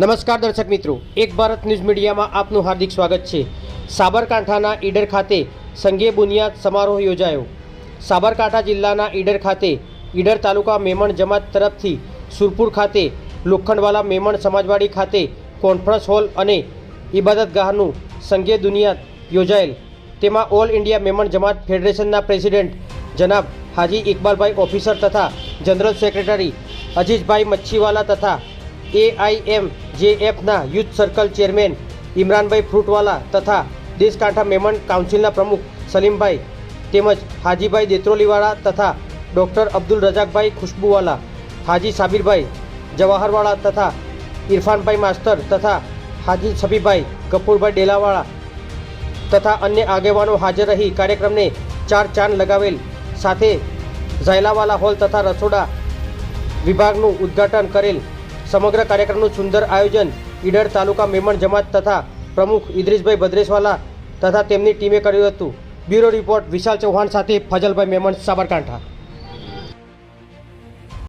નમસ્કાર દર્શક મિત્રો, એક ભારત ન્યૂઝ મીડિયામાં આપનું હાર્દિક સ્વાગત છે. સાબરકાંઠાના ઈડર ખાતે સંઘે બુનિયાદ સમારોહ યોજાયો. સાબરકાંઠા જિલ્લાના ઈડર ખાતે ઈડર તાલુકા મેમણ જમાત તરફથી સુરપુર ખાતે લોખંડવાલા મેમણ સમાજવાડી ખાતે કોન્ફરન્સ હોલ અને ઇબાદતગાહનું સંઘે દુનિયાદ યોજાયેલ. તેમાં ઓલ ઇન્ડિયા મેમણ જમાત ફેડરેશનના પ્રેસિડેન્ટ જનાબ હાજી ઇકબાલભાઈ ઓફિસર તથા જનરલ સેક્રેટરી અજીજભાઈ મચ્છીવાલા તથા AIM જેએફના youth circle chairman Imranbhai Fruitwala તથા દેશકાંઠા મેમન કાઉન્સિલના પ્રમુખ સલીમભાઈ તેમજ હાજીભાઈ દેત્રોલીવાળા તથા ડૉક્ટર અબ્દુલ રજાકભાઈ ખુશ્બુવાલા, હાજી સાબિરભાઈ જવાહરવાળા તથા ઇરફાનભાઈ માસ્તર તથા હાજી છબીભાઈ કપૂરભાઈ ડેલાવાળા તથા અન્ય આગેવાનો હાજર રહી કાર્યક્રમને ચાર ચાંદ લગાવેલ. સાથે ઝાયલાવાલા હોલ તથા રસોડા વિભાગનું ઉદ્ઘાટન કરેલ. સમગ્ર કાર્યક્રમનું સુંદર આયોજન ઈડર તાલુકા મેમણ જમાત તથા પ્રમુખ ઇદ્રીશભાઈ ભદ્રેશવાલા તથા તેમની ટીમે કર્યું હતું. બ્યુરો રિપોર્ટ વિશાલ ચૌહાણ સાથે ફજલભાઈ મેમણ, સાબરકાંઠા.